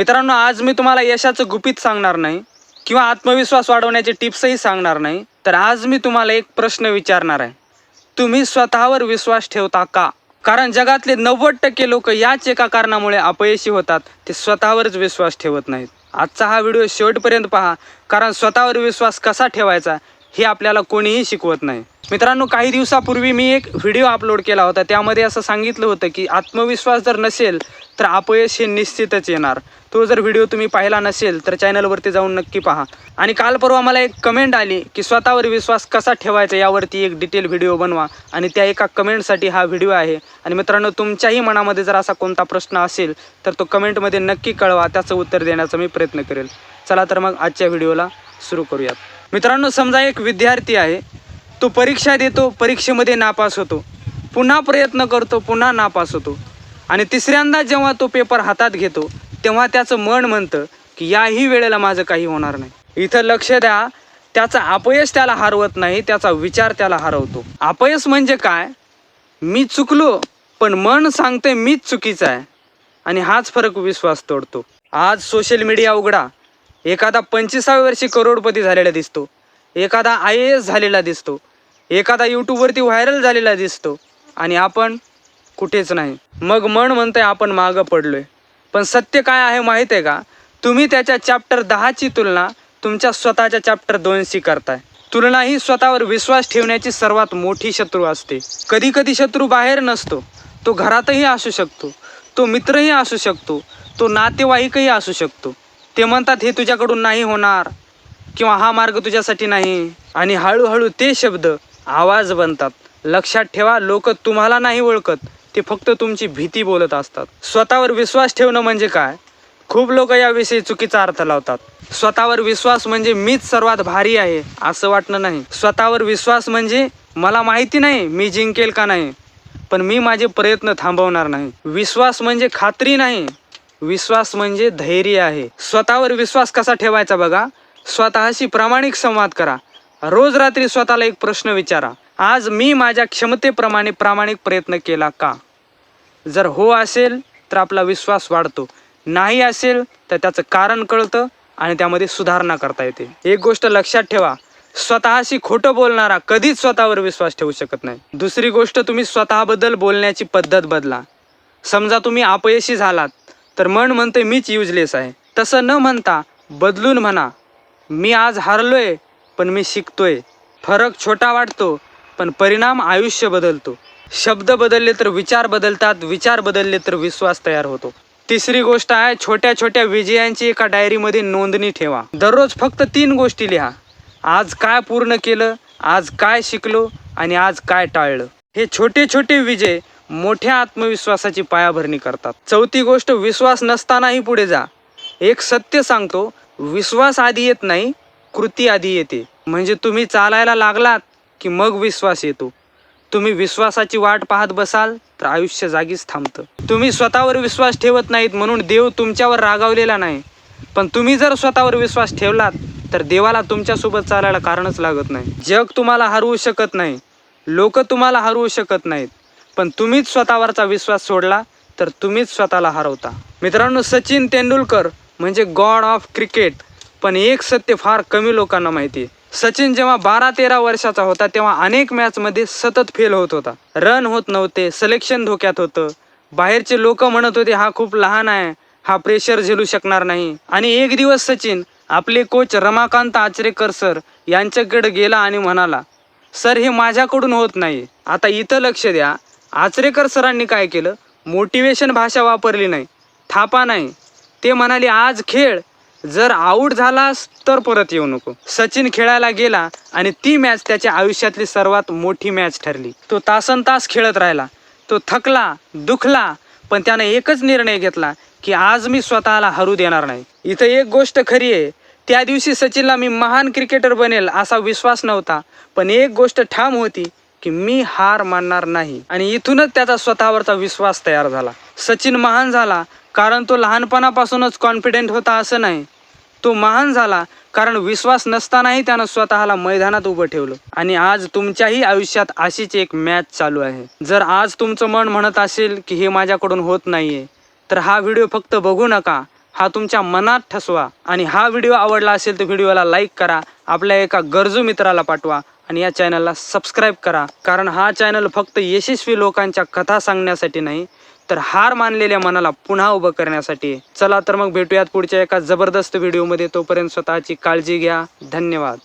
मित्रांनो आज मी तुम्हाला यशाचं गुपित सांगणार नाही किंवा आत्मविश्वास वाढवण्याचे टिप्सही सांगणार नाही. तर आज मी तुम्हाला एक प्रश्न विचारणार आहे. तुम्ही स्वतःवर विश्वास ठेवता का? कारण जगातले नव्वद टक्के लोक याच एका कारणामुळे अपयशी होतात. ते स्वतःवरच विश्वास ठेवत नाहीत. आजचा हा व्हिडिओ शेवटपर्यंत पहा. कारण स्वतःवर विश्वास कसा ठेवायचा? हे आपल्याला कोणीही शिकवत नाही. मित्रांनो काही दिवसापूर्वी मी एक व्हिडिओ अपलोड केला होता. त्यामध्ये असं सांगितलं होतं की आत्मविश्वास जर नसेल तर अपयश हे निश्चितच येणार. तो जर व्हिडिओ तुम्ही पाहिला नसेल तर चॅनलवरती जाऊन नक्की पहा. आणि काल परवा मला एक कमेंट आली की स्वतःवर विश्वास कसा ठेवायचा यावरती एक डिटेल व्हिडिओ बनवा. आणि त्या एका कमेंटसाठी हा व्हिडिओ आहे. आणि मित्रांनो तुमच्याही मनामध्ये जर असा कोणता प्रश्न असेल तर तो कमेंटमध्ये नक्की कळवा. त्याचं उत्तर देण्याचा मी प्रयत्न करेल. चला तर मग आजच्या व्हिडिओला सुरू करूयात. मित्रांनो समजा एक विद्यार्थी आहे तो परीक्षा देतो परीक्षेमध्ये नापास होतो. पुन्हा प्रयत्न करतो पुन्हा नापास होतो. आणि तिसऱ्यांदा जेव्हा तो पेपर हातात घेतो तेव्हा त्याचं मन म्हणतं की याही वेळेला माझं काही होणार नाही. इथं लक्ष द्या त्याचा अपयश त्याला हरवत नाही त्याचा विचार त्याला हरवतो. अपयश म्हणजे काय? मी चुकलो पण मन सांगते मीच चुकीचं आहे. आणि हाच फरक विश्वास तोडतो. आज सोशल मीडिया उघडा. एखादा पंचवीसाव्या वर्षी करोडपती झालेला दिसतो. एखादा आय ए एस झालेला दिसतो. एखादा यूट्यूबवरती व्हायरल झालेला दिसतो. आणि आपण कुठेच नाही. मग मन म्हणतंय आपण मागं पडलो आहे पण सत्य काय आहे माहीत आहे का? तुम्ही त्याच्या चॅप्टर दहाची तुलना तुमच्या स्वतःच्या चॅप्टर दोनशी करताय. तुलना ही स्वतःवर विश्वास ठेवण्याची सर्वात मोठी शत्रू असते. कधी कधी शत्रू बाहेर नसतो. तो घरातही असू शकतो. तो मित्रही असू शकतो. तो नातेवाईकही असू शकतो. ते म्हणतात हे तुझ्याकडून नाही होणार किंवा हा मार्ग तुझ्यासाठी नाही. आणि हळूहळू ते शब्द आवाज बनतात. लक्षात ठेवा लोक तुम्हाला नाही ओळखत ते फक्त तुमची भीती बोलत असतात. स्वतःवर विश्वास ठेवणं म्हणजे काय? खूप लोक याविषयी चुकीचा अर्थ लावतात. स्वतःवर विश्वास म्हणजे मीच सर्वात भारी आहे असं वाटणं नाही. स्वतःवर विश्वास म्हणजे मला माहिती नाही मी जिंकेल का नाही पण मी माझे प्रयत्न थांबवणार नाही. विश्वास म्हणजे खात्री नाही. विश्वास म्हणजे धैर्य आहे. स्वतःवर विश्वास कसा ठेवायचा बघा? स्वतःशी प्रामाणिक संवाद करा. रोज रात्री स्वतःला एक प्रश्न विचारा. आज मी माझ्या क्षमतेप्रमाणे प्रामाणिक प्रयत्न केला का? जर हो असेल तर आपला विश्वास वाढतो. नाही असेल तर त्याचं कारण कळतं आणि त्यामध्ये सुधारणा करता येते. एक गोष्ट लक्षात ठेवा. स्वतःशी खोटं बोलणारा कधीच स्वतःवर विश्वास ठेवू शकत नाही. दुसरी गोष्ट तुम्ही स्वतःबद्दल बोलण्याची पद्धत बदला. समजा तुम्ही अपयशी झालात. तर मन म्हणते मीच युजलेस आहे. तसं न म्हणता बदलून म्हणा मी आज हारलोय पण मी शिकतोय. फरक छोटा वाटतो पण परिणाम आयुष्य बदलतो. शब्द बदलले तर विचार बदलतात विचार बदलले तर विश्वास तयार होतो. तिसरी गोष्ट आहे छोट्या छोट्या विजयांची एका डायरीमध्ये नोंदणी ठेवा. दररोज फक्त तीन गोष्टी लिहा. आज काय पूर्ण केलं आज काय शिकलो आणि आज काय टाळलं. हे छोटे छोटे विजय मोठ्या आत्मविश्वासाची पायाभरणी करतात. चौथी गोष्ट विश्वास नसतानाही पुढे जा. एक सत्य सांगतो विश्वास आधी येत नाही कृती आधी येते. म्हणजे तुम्ही चालायला लागलात की मग विश्वास येतो. तुम्ही विश्वासाची वाट पाहत बसाल तर आयुष्य जागीच थांबतं. तुम्ही स्वतःवर विश्वास ठेवत नाहीत म्हणून देव तुमच्यावर रागावलेला नाही. पण तुम्ही जर स्वतःवर विश्वास ठेवलात तर देवाला तुमच्यासोबत चालायला कारणच लागत नाही. जग तुम्हाला हरवू शकत नाही. लोक तुम्हाला हरवू शकत नाहीत. पण तुम्हीच स्वतःवरचा विश्वास सोडला तर तुम्हीच स्वतःला हरवता. मित्रांनो सचिन तेंडुलकर म्हणजे गॉड ऑफ क्रिकेट पण एक सत्य फार कमी लोकांना माहिती आहे. सचिन जेव्हा बारा तेरा वर्षाचा होता तेव्हा अनेक मॅचमध्ये सतत फेल होत होता. रन होत नव्हते सिलेक्शन धोक्यात होतं. बाहेरचे लोक म्हणत होते हा खूप लहान आहे हा प्रेशर झेलू शकणार नाही. आणि एक दिवस सचिन आपले कोच रमाकांत आचरेकर सर यांच्याकडे गेला आणि म्हणाला सर हे माझ्याकडून होत नाही. आता इथं लक्ष द्या. आचरेकर सरांनी काय केलं? मोटिवेशन भाषा वापरली नाही. थापा नाही. ते म्हणाले आज खेळ. जर आऊट झालास तर परत येऊ नको. सचिन खेळायला गेला आणि ती मॅच त्याच्या आयुष्यातली सर्वात मोठी मॅच ठरली. तो तासन तास खेळत राहिला. तो थकला दुखला पण त्यानं एकच निर्णय घेतला की आज मी स्वतःला हरू देणार नाही. इथं एक गोष्ट खरी आहे. त्या दिवशी सचिनला मी महान क्रिकेटर बनेल असा विश्वास नव्हता पण एक गोष्ट ठाम होती. की मी हार मानणार नाही. आणि इथूनच त्याचा स्वतःवरचा विश्वास तयार झाला. सचिन महान झाला कारण तो लहानपणापासूनच कॉन्फिडेंट होता असं नाही. तो महान झाला कारण विश्वास नसतानाही त्यानं स्वतःला मैदानात उभं ठेवलं. आणि आज तुमच्याही आयुष्यात अशीच एक मॅच चालू आहे. जर आज तुमचं मन म्हणत असेल की हे माझ्याकडून होत नाहीये तर हा व्हिडिओ फक्त बघू नका. हा तुमच्या मनात ठसवा. आणि हा व्हिडिओ आवडला असेल तर व्हिडिओला लाईक करा. आपल्या एका गरजू मित्राला पाठवा. आणि या चॅनलला सबस्क्राईब करा. कारण हा चॅनल फक्त यशस्वी लोकांच्या कथा सांगण्यासाठी नाही तर हार मानलेल्या मनाला पुन्हा उभं करण्यासाठी. चला तर मग भेटूयात पुढच्या एका जबरदस्त व्हिडिओमध्ये तोपर्यंत स्वतःची काळजी घ्या. धन्यवाद.